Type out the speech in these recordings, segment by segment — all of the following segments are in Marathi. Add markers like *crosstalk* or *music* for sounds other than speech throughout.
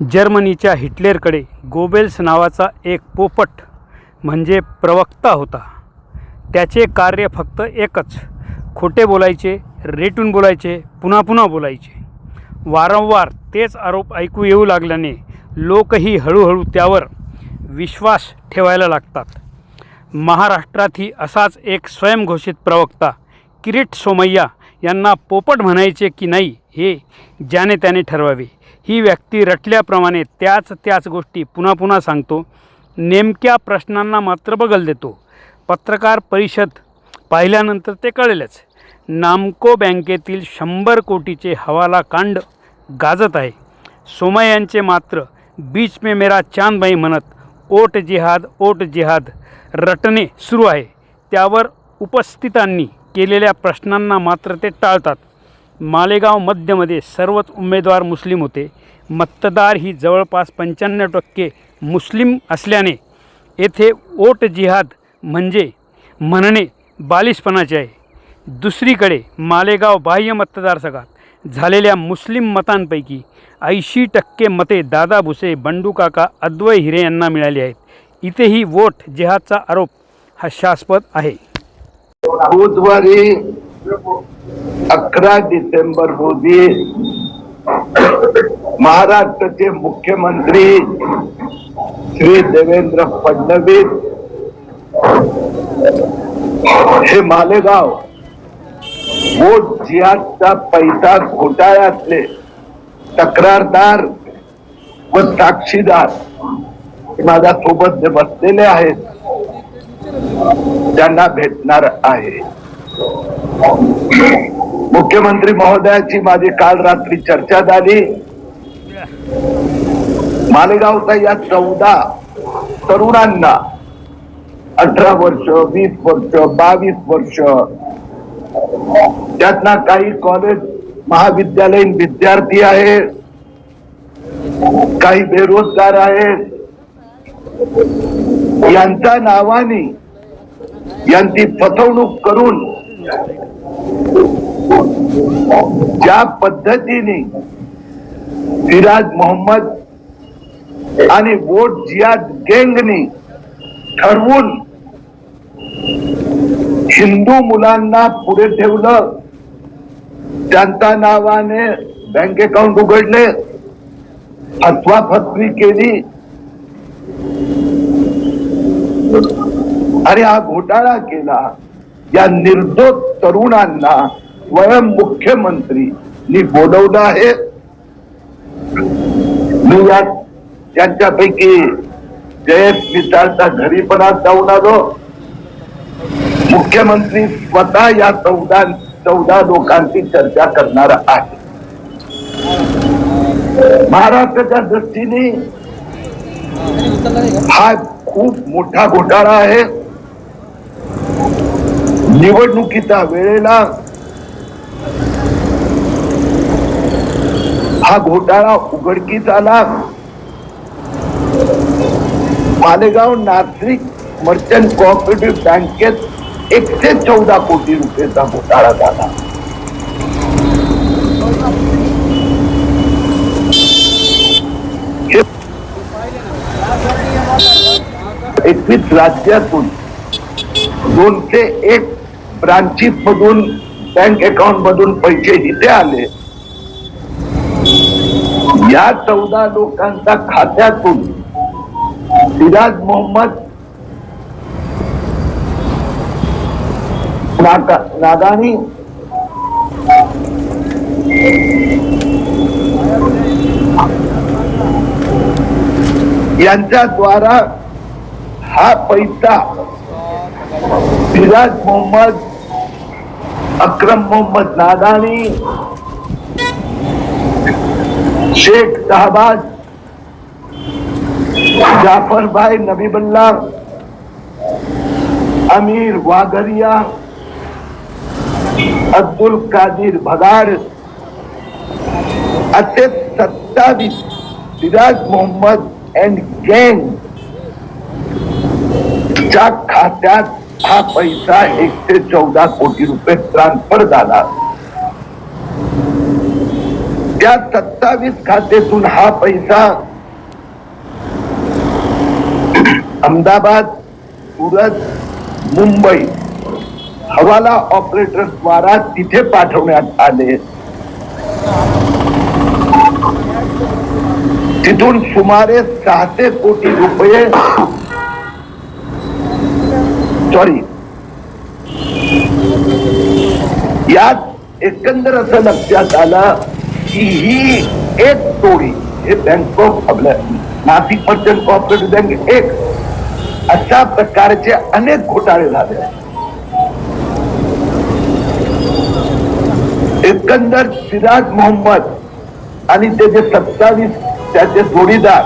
जर्मनीच्या हिटलेरकडे गोबेल्स नावाचा एक पोपट म्हणजे प्रवक्ता होता. त्याचे कार्य फक्त एकच खोटे बोलायचे रेटून बोलायचे पुन्हा पुन्हा बोलायचे. वारंवार तेच आरोप ऐकू येऊ लागल्याने लोकही हळूहळू त्यावर विश्वास ठेवायला लागतात. महाराष्ट्रातही असाच एक स्वयंघोषित प्रवक्ता किरीट सोमय्या यांना पोपट म्हणायचे की नाही हे ज्याने त्याने ठरवावे. ही व्यक्ती रटल्याप्रमाणे त्याच त्याच गोष्टी पुन्हा पुन्हा सांगतो. नेमक्या प्रश्नांना मात्र बगल देतो. पत्रकार परिषद पाहिल्यानंतर ते कळेलच. नामको बँकेतील शंभर कोटीचे हवाला कांड गाजत आहे. सोमयांचे मात्र बीच में मेरा चांदबाई म्हणत ओट जिहाद ओट जिहाद रटणे सुरू आहे. त्यावर उपस्थितांनी केलेल्या प्रश्नांना मात्र ते टाळतात. मालेगाव मध्यमध्ये सर्वच उमेदवार मुस्लिम होते. मतदार ही जवळपास पंच्याण्णव टक्के मुस्लिम असल्याने येथे ओट जिहाद म्हणजे म्हणणे बालिशपणाचे आहे. दुसरीकडे मालेगाव बाह्य मतदारसंघात झालेल्या मुस्लिम मतांपैकी ऐंशी टक्के मते दादा भुसे बंडू काका अद्वय हिरे यांना मिळाली आहेत. इथेही वोट जिहादचा आरोप हास्यास्पद आहे. बुधवारी हो, अकरा डिसेंबर हो रोजी महाराष्ट्राचे मुख्यमंत्री श्री देवेंद्र फडणवीस हे मालेगाव वोट जिहादचा पैसा घोटाळ्यातले तक्रारदार व साक्षीदार माझ्या सोबत जे बसलेले आहेत त्यांना भेटणार आहे. मुख्यमंत्री महोदयाची माझी काल रात्री चर्चा झाली. मालेगावचा या चौदा तरुणांना अठरा वर्ष वीस वर्ष बावीस वर्ष त्यातला काही कॉलेज महाविद्यालयीन विद्यार्थी आहे काही बेरोजगार आहेत यांच्या नावाने यांची फसवणूक करून ज्या पद्धतीने सिराज मोहम्मद आणि वोट जियाद गँगनी ठरवून हिंदू मुलांना पुढे ठेवलं त्यांच्या नावाने बँक अकाउंट उघडले अथवा फसवी केली. आणि हा घोटाळा केला. या निर्दोष तरुणांना स्वयं मुख्यमंत्री बोलवलं आहे. मी या त्यांच्यापैकी जयेश मिसाळच्या घरी पण आज जाऊन आलो. मुख्यमंत्री स्वतः या चौदा चौदा लोकांची चर्चा करणार आहे. महाराष्ट्राच्या दृष्टीने हा खूप मोठा घोटाळा आहे. निवडणुकीच्या वेळेला हा घोटाळा उघडकीस आला मालेगाव नागरिक मर्चंट कोऑपरेटिव्ह बँकेत एकशे चौदा कोटी रुपयेचा घोटाळा झाला. एकवीस राज्यातून दोनशे एक ब्रांचीस मधून बँक अकाउंट मधून पैसे इथे आले. या चौदा लोकांच्या खात्यातून सिराज मोहम्मद नादानी यांच्या द्वारा हा पैसा सिराज मोहम्मद अक्रम मोहम्मद नादानी शेख शहबाज जाफर भाई अमीर वागरिया अब्दुल कादिर भगाड असे सत्तावीस सिराज मोहम्मद अँड गँग च्या खात्यात हा पैसा एकशे चौदा कोटी रुपये ट्रान्सफर झाला. त्या सत्तावीस खात्यातून हा पैसा अहमदाबाद सुरत मुंबई हवाला ऑपरेटर द्वारा तिथे पाठवण्यात आले. तिथून सुमारे सहाशे कोटी रुपये सॉरी यात एकंदर असं लक्षात आलं की ही एक टोळी हे बँक ऑफ आपल्या नाशिक मर्चंट कॉपरेटिव्ह बँक एक अशा प्रकारचे अनेक घोटाळे झाले. एकंदर सिराज मोहम्मद आणि त्याचे सत्तावीस त्याचे जोडीदार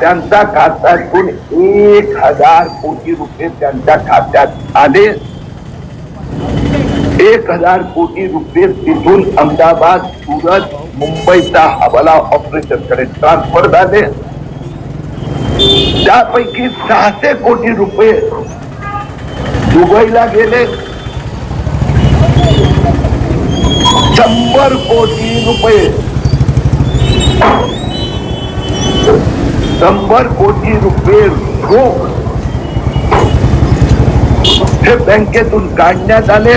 त्यांच्या खात्यातून एक हजार कोटी रुपये त्यांच्या खात्यात आले. एक हजार कोटी रुपये तिथून अहमदाबाद सुरत मुंबईचा हवाला ऑपरेशनकडे ट्रान्सफर झाले. त्यापैकी सहाशे कोटी रुपये दुबईला गेले. शंभर कोटी रुपये शंभर कोटी रुपये रोख हे बँकेतून काढण्यात आले.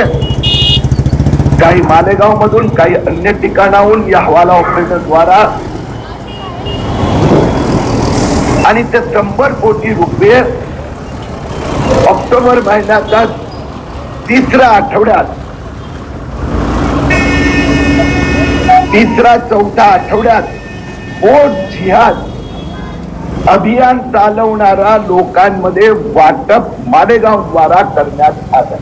काही मालेगाव मधून काही अन्य ठिकाणाहून या हवाला ऑपरेटर द्वारा. आणि ते शंभर कोटी रुपये ऑक्टोबर महिन्याचा तिसऱ्या आठवड्यात तिसरा चौथा आठवड्यात बोट जिहाद अभियान चालवणारा लोकांमध्ये वाटप मालेगाव द्वारा करण्यात आलं.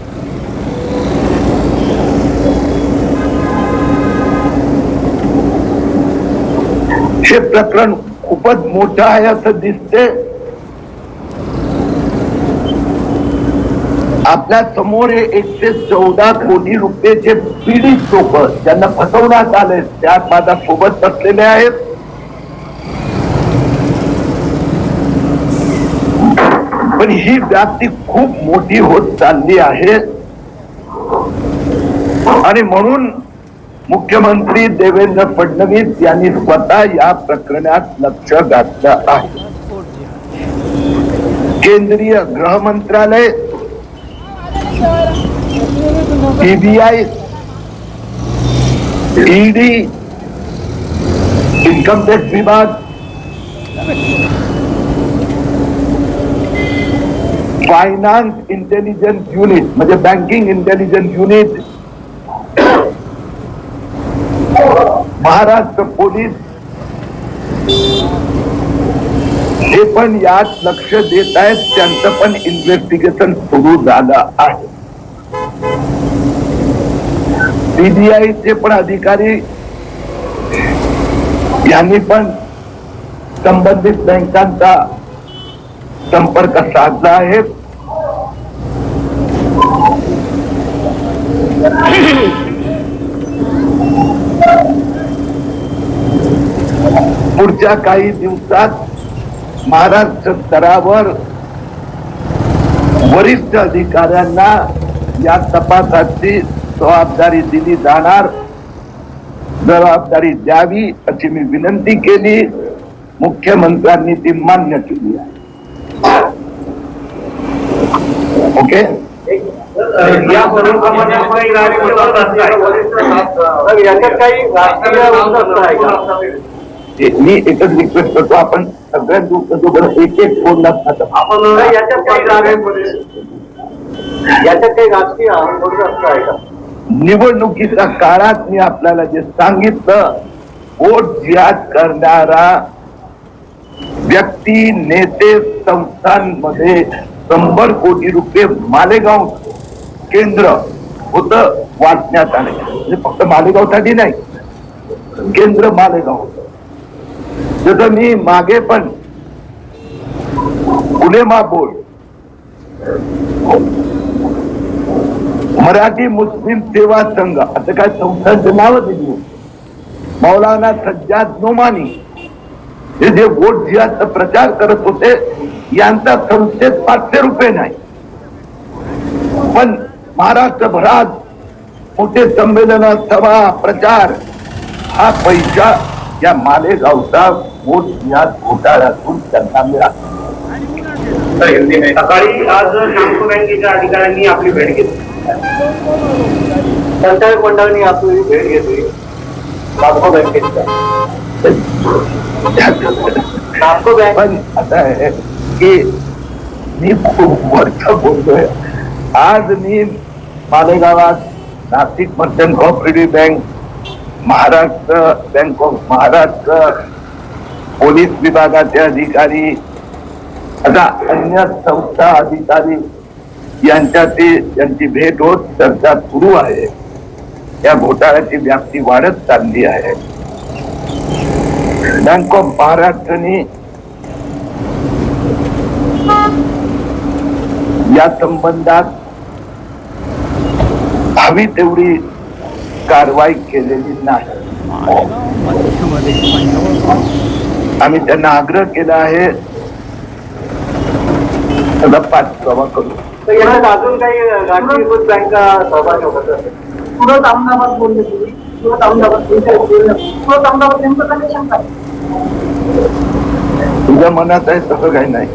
हे प्रकरण खूपच मोठं आहे असं दिसते. आपल्यासमोर हे एकशे चौदा कोटी रुपयेचे पीडित लोक ज्यांना फसवण्यात आले त्यात माझ्या सोबत असलेले आहेत. पण ही व्याप्ती खूप मोठी होत चालली आहे. आणि म्हणून मुख्यमंत्री देवेंद्र फडणवीस यांनी स्वतः या प्रकरणात लक्ष घातलं आहे. केंद्रीय गृह मंत्रालय सीबीआय ईडी इन्कम टॅक्स विभाग फायनान्स इंटेलिजन्स युनिट म्हणजे banking intelligence unit Maharashtra police हे पण यात लक्ष देत आहेत त्यांचं पण इन्व्हेस्टिगेशन सुरू झालं आहे. सीबीआयचे पण अधिकारी यांनी पण संबंधित बँकांचा संपर्क साधला आहे. *coughs* पुढच्या काही दिवसात महाराष्ट्र स्तरावर वरिष्ठ अधिकाऱ्यांना या तपासाची जबाबदारी दिली जाणार. जबाबदारी द्यावी अशी मी विनंती केली. मुख्यमंत्र्यांनी ती मान्य केली आहे. ओके? या काही राजकीय मी एकच रिक्वेस्ट करतो आपण सगळ्यात सोबत एक एक फोन लागतात आपण याच्यात काही राजकीय याच्यात काही राजकीय आहे का निवडणुकीच्या काळात मी आपल्याला जे सांगितलं वोट जिहाद करणारा व्यक्ती नेते संस्थांमध्ये शंभर कोटी रुपये मालेगाव केंद्र होत वाटण्यात आले. म्हणजे फक्त मालेगावसाठी नाही केंद्र मालेगाव होत. जसं मी मागे पण उलेमा बोर्ड मराठी मुस्लिम सेवा संघ असं काय संस्थांचं नाव दिली मौलाना सज्जाद नोमानी हे जे वोट जिहाचा प्रचार करत होते यांचा संस्थेत पाचशे रुपये नाही. पण महाराष्ट्रभरात मोठे संमेलन सभा प्रचार हा पैसा या मालेगावचा मोठ या घोटाळ्यातून त्यांना मिळाला. सकाळी आज नागपूर बँकेच्या अधिकाऱ्यांनी आपली भेट घेतली. संचालक मंडळाने आपली भेट घेतली. नागपूर बँकेच्या. नागपूर बँक पण आता आहे की मी खूप वर्ष बोलतोय. आज मी मालेगावात Nashik merchant cooperative bank Maharashtra bank of Maharashtra police विभागाचे अधिकारी आता अन्य संस्था अधिकारी यांच्याशी यांची भेट होत चर्चा सुरू आहे. या घोटाळ्याची व्याप्ती वाढत चालली आहे. बँक ऑफ महाराष्ट्रने या संबंधात हवी तेवढी कारवाई केलेली नाही. आम्ही त्यांना आग्रह केला आहे. त्याला पाठपुरावा करू. याच्यात अजून काही राष्ट्रीयकृत बँका सहभागी होत असेल सुरत अहमदाबाद बोलले तुम्ही. सुरत अहमदाबाद सुरत अहमदाबाद नेमकं कनेक्शन काय? तुझ्या मनात आहे तसं काही नाही.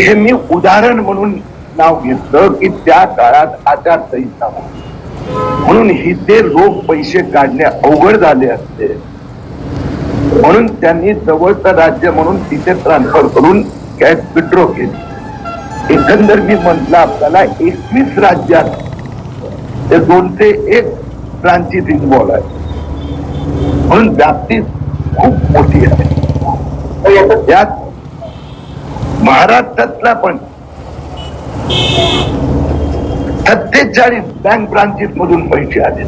हे मी उदाहरण म्हणून नाव घेतलं की त्या काळात आचारसंहिता होती. म्हणून हिते रोख पैसे काढणे अवघड झाले असते म्हणून त्यांनी जवळचं राज्य म्हणून तिथे ट्रान्सफर करून कॅश विड्रॉ केली. एकंदर मी म्हटलं आपल्याला एकवीस राज्यात ते दोनशे एक ब्रांचेस इन्व्हॉल्व आहे म्हणून व्याप्ती खूप मोठी आहे. त्यात महाराष्ट्रातला पण सत्तेचाळीस बँक ब्रांचेस मधून पैसे आले.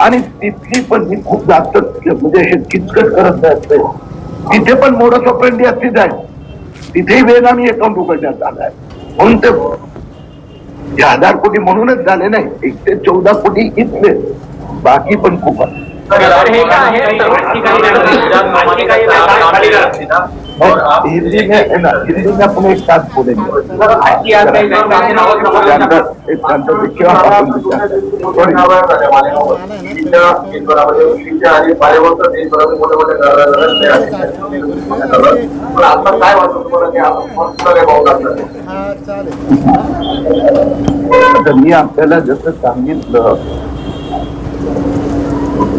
आणि तिथली पण मी खूप जास्त म्हणजे हे किचकट करत नाही. असते तिथे पण मोडस ऑपरेंडी असतीच आहे तिथेही बेनामी अकाउंट उघडण्यात आलाय. म्हणून ते हे हजार कोटी म्हणूनच झाले नाही. एकशे चौदा कोटी इथले. बाकी पण खूप आहे? हिंदी में है ना हिंदी में अपने एक साथ बोलेंगे। मोठे मोठे काय मी आपल्याला जसं सांगितलं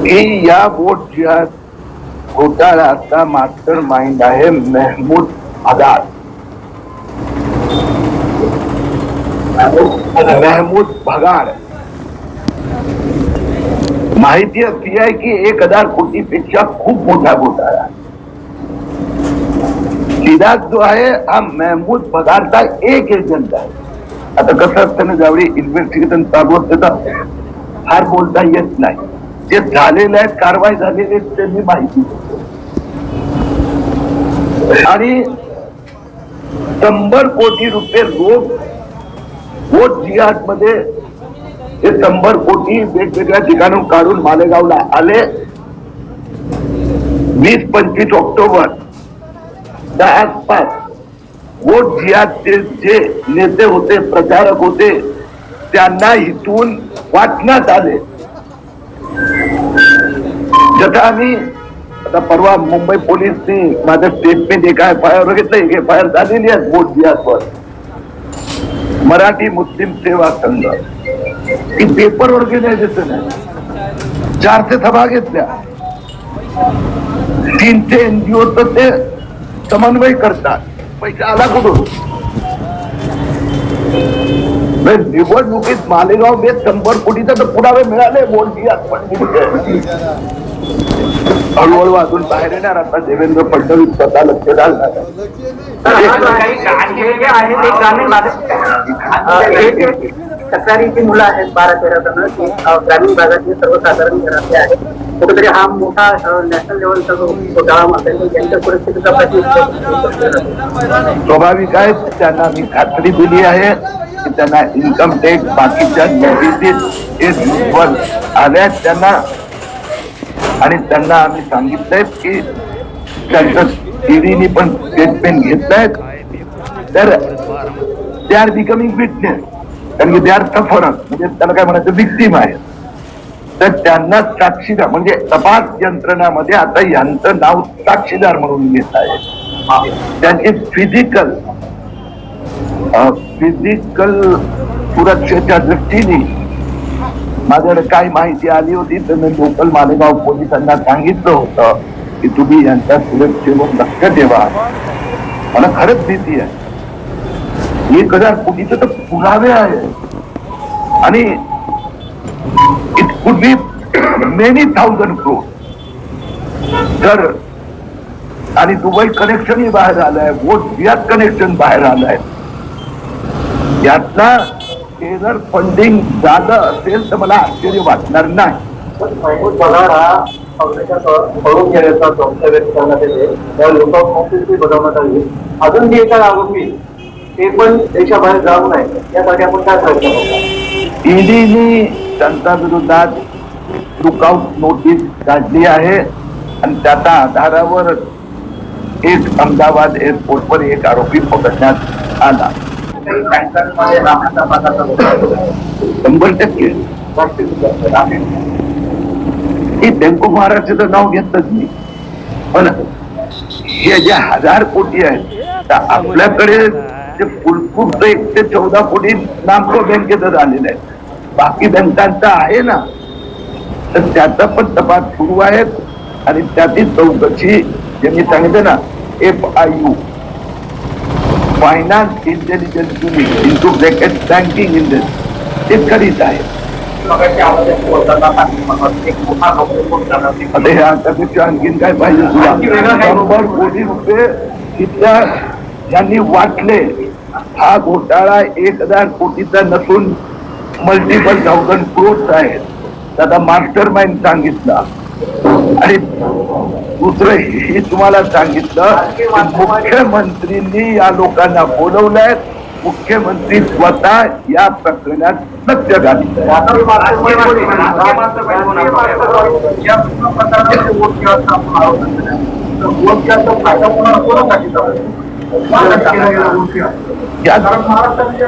की या वोट जिहाद घोटाळ्याचा मास्टर माइंड आहे मेहमूद आझाद. महमूद भगाड. माहिती अशी आहे की एक हज़ार कोटीपेक्षा खूप मोठा घोटाळा. सिराज जो आहे, हा महमूद भगाडचा एक एजंट आहे. आता कसं असतं ना, ज्यावेळी इन्व्हेस्टिगेशन चालू असते तर फार बोलता येत नाही. जे झालेले आहेत कारवाई झालेली आहे त्यांनी माहिती आणि शंभर कोटी रुपये रोख वोट जिहादमध्ये हे शंभर कोटी वेगवेगळ्या ठिकाणून काढून मालेगावला आले. वीस पंचवीस ऑक्टोबर च्या आसपास वोट जिहादचे जे नेते होते प्रचारक होते त्यांना इथून वाटण्यात आले. जसं आम्ही आता परवा मुंबई पोलीसनी माझं स्टेटमेंट एका एफ आय आर बघितलं एक एफ आय आर झालेली आहे बोट जिहादवर मराठी मुस्लिम सेवा संघ. ती पेपर ऑर्गनायझेशन चार चारशे सभा घेतल्या. तीनशे एनजीओ तर ते समन्वय करतात. पैसा आला कुठून? म्हणजे निवडणुकीत मालेगाव बेत शंभर कोटीचा तर पुरावे मिळाले बोट जिहाद पण हळूहळू अजून बाहेर येणार. आता देवेंद्र फडणवीस स्वतः लक्ष घालणार तक्रारीची मुलं आहेत बारा तेरा जण. ग्रामीण भागातली सर्वसाधारण घरातले आहेत. कुठेतरी हा मोठा नॅशनल लेवलचा जो घोटाळा असेल तर यांच्या सुरक्षितेचा प्रश्न स्वाभाविक आहे त्यांना मी खात्री दिली आहे की त्यांना इन्कम टॅक्स बाकीच्या नोटिसीस आल्या त्यांना आणि त्यांना आम्ही सांगितलंय की त्यांचं ईडीनी पण स्टेटमेंट आहेत तर दे आर बिकमिंग विटनेस कारण की दे आर सफरर म्हणजे त्याला काय म्हणायचं? विक्टीम आहे तर त्यांना साक्षीदार म्हणजे तपास यंत्रणामध्ये आता यांचं नाव साक्षीदार म्हणून घेत आहे. त्यांची फिजिकल फिजिकल सुरक्षेच्या दृष्टीने माझ्याकडे काय माहिती आली होती तर मी लोकल मालेगाव पोलिसांना सांगितलं होतं की तुम्ही यांच्या सुरक्षेवर लक्ष ठेवा. मला खरंच भीती आहे. एक हजार कोटीचे तर पुरावे आहे. आणि it could be many thousand क्रोड तर आणि दुबई कनेक्शनही बाहेर आलंय वोट बियात कनेक्शन बाहेर आलंय. यातला ते जर फंडिंग झालं असेल तर मला आश्चर्य वाटणार नाही. पण महमूद पगार हा काँग्रेसच्या पळून गेल्याचा संशय व्यक्त करण्यात येते. त्या लुकआउट नोटीसही बजावण्यात आली. अजून जी एका आरोपी ते पण देशाबाहेर जाऊ नये. यासाठी आपण काय प्रयत्न करतो ईडीनी त्यांच्या विरोधात लुकआउट नोटीस काढली आहे. आणि त्याच्या आधारावर एक अहमदाबाद एअरपोर्टवर एक आरोपी पकडण्यात आला. काही बँकांमध्ये राहण्याचा पाठाचा शंभर टक्के. ही बँक ऑफ महाराष्ट्राचं नाव घेतच नाही. पण हे जे हजार कोटी आहेत तर आपल्याकडे जे फुलपूरचं एक ते चौदा कोटी नामको बँकेतच आलेलं आहे. बाकी बँकांचा आहे ना तर त्याचा पण तपास सुरू आहे आणि त्यातील चौकशी जे मी सांगितलं ना F I U. Finance intelligence unit into bracket banking industry ते करीत आहे आता हे त्यापेक्षा आणखीन काय पाहिजे तुला शंभर कोटी रुपये तिथल्या ज्यांनी वाटले हा घोटाळा एक हजार कोटीचा नसून मल्टिपल थाउजंड क्रोड आहे त्याचा मास्टर माइंड सांगितला आणि दुसरं हे तुम्हाला सांगितलं मुख्यमंत्रींनी या लोकांना बोलवलंय. मुख्यमंत्री स्वतः या प्रकरणात सत्य घातलं महाराष्ट्राच्या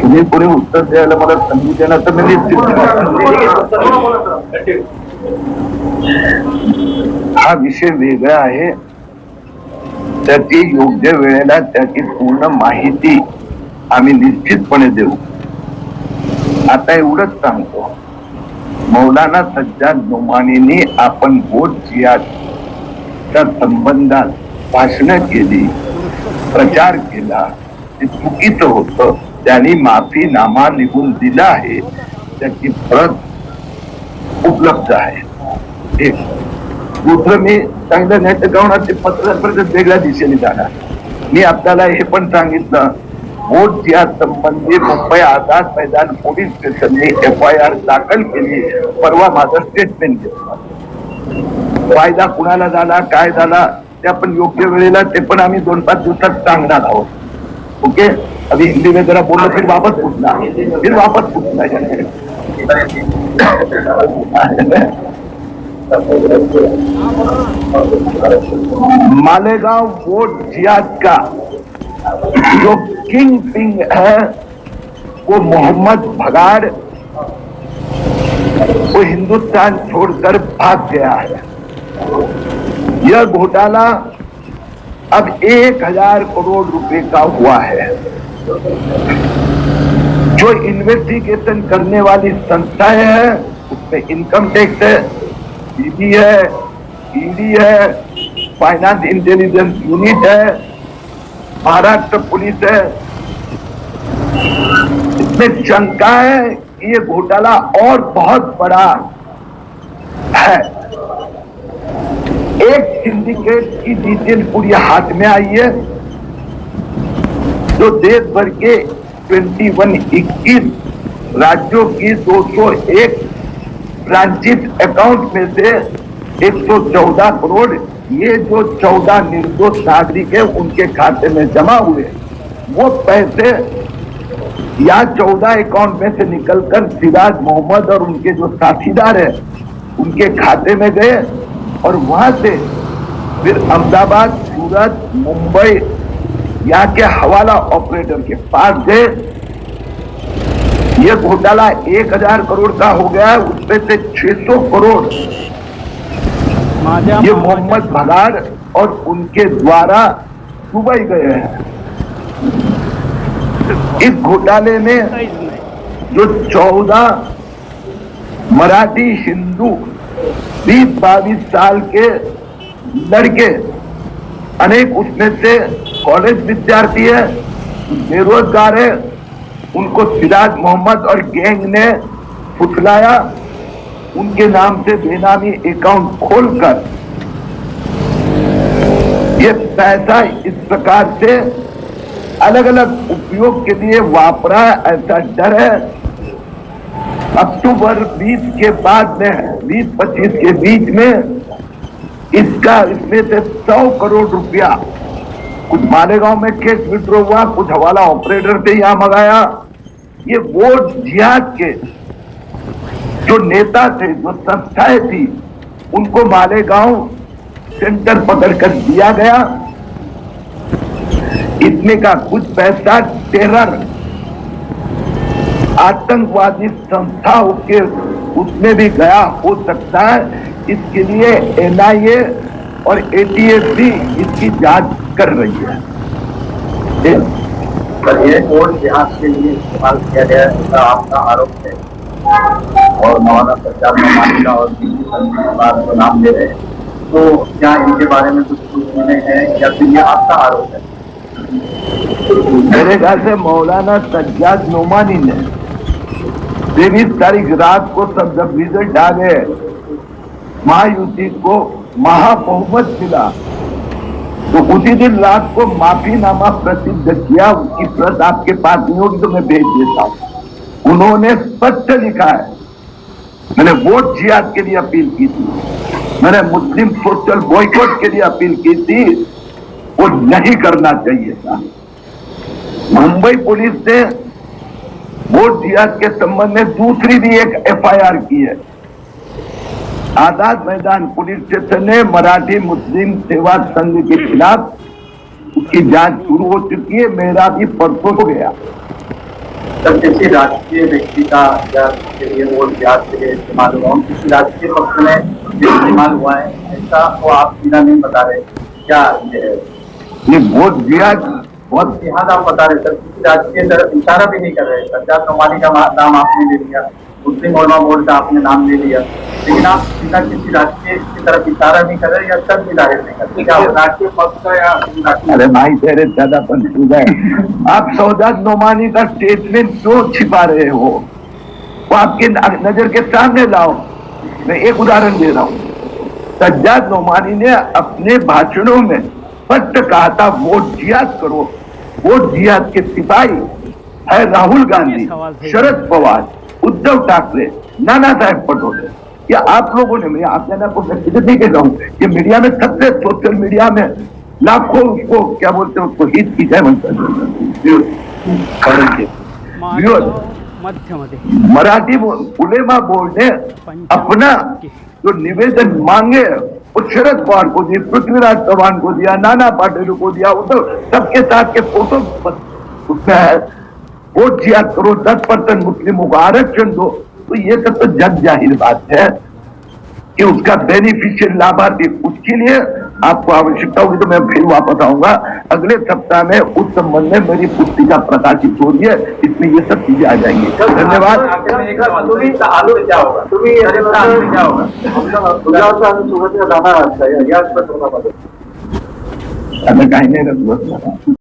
तुम्ही पुढे उत्तर द्यायला मला संधी देणार तर मी निश्चित हा विषय वेगळा आहे. त्याची योग्य वेळेला त्याची पूर्ण माहिती आम्ही निश्चितपणे देऊ. आता एवढंच सांगतो. मौलाना सज्जाद नोमानीने आपण वोट जिहादच्या संबंधात भाषणं केली. प्रचार केला. ते चुकीचं होतं. त्यांनी माफीनामा लिहून दिला आहे. त्याची प्रत उपलब्ध आहे. एक दुसरं मी सांगितलं नाही तर गावणार ते पत्रापर्यंत वेगळ्या दिशेने जाणार. मी आपल्याला हे पण सांगितलं. वोट या संबंधी मुंबई आझाद मैदान पोलीस स्टेशनने एफ आय आर दाखल केली. परवा माझं स्टेटमेंट घेतलं. फायदा कुणाला झाला? काय झाला? ते आपण योग्य वेळेला ते पण आम्ही दोन पाच दिवसात सांगणार आहोत. ओके? अभी हिंदी में जरा बोलना फिर वापस पूछना फिर वापस पूछना मालेगांव वोट जिहाद का? जो किंग पिंग है, वो मोहम्मद भगाड़, वो हिंदुस्तान छोड़कर भाग गया है। यह घोटाला अब एक हज़ार करोड़ रुपए का हुआ है। जो इन्वेस्टिगेशन करने वाली संस्थाएँ हैं, उसमें इनकम टैक्स है सीबी है, ईडी है, फाइनेंस इंटेलिजेंस यूनिट है, महाराष्ट्र पुलिस है। इसमें शंका है ये घोटाला और बहुत बड़ा है। एक सिंडिकेट की डिटेल पूरी हाथ में आई है, जो देश भर के 21 21 राज्यों की 201 ब्रांचेस अकाउंट में से 114 करोड़, ये जो 14 निर्दोष नागरिक है, उनके खाते में जमा हुए वो पैसे या 14 अकाउंट में से निकलकर सिराज मोहम्मद और उनके जो साथीदार है, उनके खाते में गए और वहाँ से फिर अहमदाबाद सूरत मुंबई यहाँ के हवाला ऑपरेटर के पास गए। ये घोटाला एक हज़ार करोड़ का हो गया है उसमें से 600 करोड़ ये मोहम्मद भगाड़ और उनके द्वारा दुबई गए हैं। इस घोटाले में। जो चौदह मराठी हिंदू बीस बाईस साल के लड़के, अनेक उसमें से कॉलेज विद्यार्थी है, बेरोजगार है। उनको सिराज मोहम्मद और गैंग ने फुसलाया उनके नाम से बेनामी अकाउंट खोलकर। ये पैसा इस प्रकार से अलग अलग उपयोग के लिए वापरा ऐसा डर है अक्टूबर 20 के बाद में 20-25 के बीच में, इसका इसमें से 100 करोड़ रुपया, कुछ मालेगांव में केस विड्रॉ हुआ, कुछ हवाला ऑपरेटर से यहाँ मंगाया। ये वोट जिहाद के जो नेता थे, जो संस्थाएँ थी, उनको मालेगांव सेंटर पकड़ कर दिया गया। इतने का कुछ पैसा टेरर आतंकवादी संस्थाओं के उसमें भी गया हो सकता है। इसके लिए एनआईए और एटीएस भी इसकी जाँच कर रही है। पर ये वोट जिहाद के लिए इस्तेमाल किया गया आपका आरोप है। और मौलाना और संजीव को नाम ले रहे हैं। तो क्या इनके बारे में कुछ पूछने हैं या फिर ये आपका आरोप है? मेरे ख्याल से मौलाना सज्जाद नोमानी ने तेईस तारीख रात को सब जब रिज़ल्ट आ गए महायुति को महाबहुमत मिला। तो उसी दिन रात को माफीनामा प्रसिद्ध किया, उसकी प्रत आपके पास नहीं होगी तो मैं भेज देता हूँ। उन्होंने स्पष्ट लिखा है। मैंने वोट जिहाद के लिए अपील की थी। मैंने मुस्लिम सोशल बॉयकॉट के लिए अपील की थी, वो नहीं करना चाहिए था। मुंबई पुलिस ने वोट जिहाद के संबंध में दूसरी भी एक एफआईआर की है। आज़ाद मैदान पुलिस स्टेशन ने मराठी मुस्लिम सेवा संघ के खिलाफ उसकी जाँच शुरू हो चुकी है मेरा भी परसों हो गया। किसी राजकीय व्यक्ति का या के लिए वोट जिहाद के लिए इस्तेमाल हुआ हो, किसी राजकीय पक्ष में इस्तेमाल हुआ है ऐसा वो आप सीधा नहीं बता रहे क्या ये है? वोट जिहाद बहुत जिहाद आप बता रहे सर किसी राजकीय तरफ़ इशारा भी नहीं कर रहे सज्जाद नोमानी का नाम आपने ले लिया, मुस्लिम ओलमा बोर्ड का आपने नाम ले लिया। लेकिन आप सीधा किसी राजकीय की तरफ़ इशारा नहीं कर रहे, या शब्द भी ज़ाहिर नहीं कर रहे। क्या राजकीय पक्ष का या अरे भाई, तेरे ज़्यादा कंफ्यूज है। आप सौदाद नोमानी का स्टेटमेंट क्यों छिपा रहे हो? वो आपके नज़र के सामने लाओ। मैं एक उदाहरण दे रहा हूँ। सज्जाद नोमानी ने अपने भाषणों में स्पष्ट कहा था, वोट जिया करो वोट जिहाद के सिपाही है राहुल गांधी शरद पवार उद्धव ठाकरे नाना साहेब पटोले। या आप लोगों ने मैं आप जाना को व्यक्तिगत नहीं कह रहा हूँ ये मीडिया में सबसे सोशल मीडिया में लाखों उसको क्या बोलते हैं उसको हित की जय म्हणतात मराठी उलेमा बोर्ड ने अपना जो निवेदन मांगे वो शरद पवार को दिए पृथ्वीराज चौहान को दिया, नाना पाटिल को दिया उधर सबके साथ के फ़ोटो उसमें है वोट जिया करो, दस परसेंट मुस्लिमों को आरक्षण दो। तो ये सब तो जग ज़ाहिर बात है कि उसका बेनिफिशियल लाभार्थी उसके लिए आपको आवश्यकता होगी तो मैं फिर वापस आऊँगा। अगले सप्ताह में उस संबंध में मेरी पुस्तिका प्रकाशित हो रही है, इसमें ये सब चीज़ें आ जाएँगी। धन्यवाद।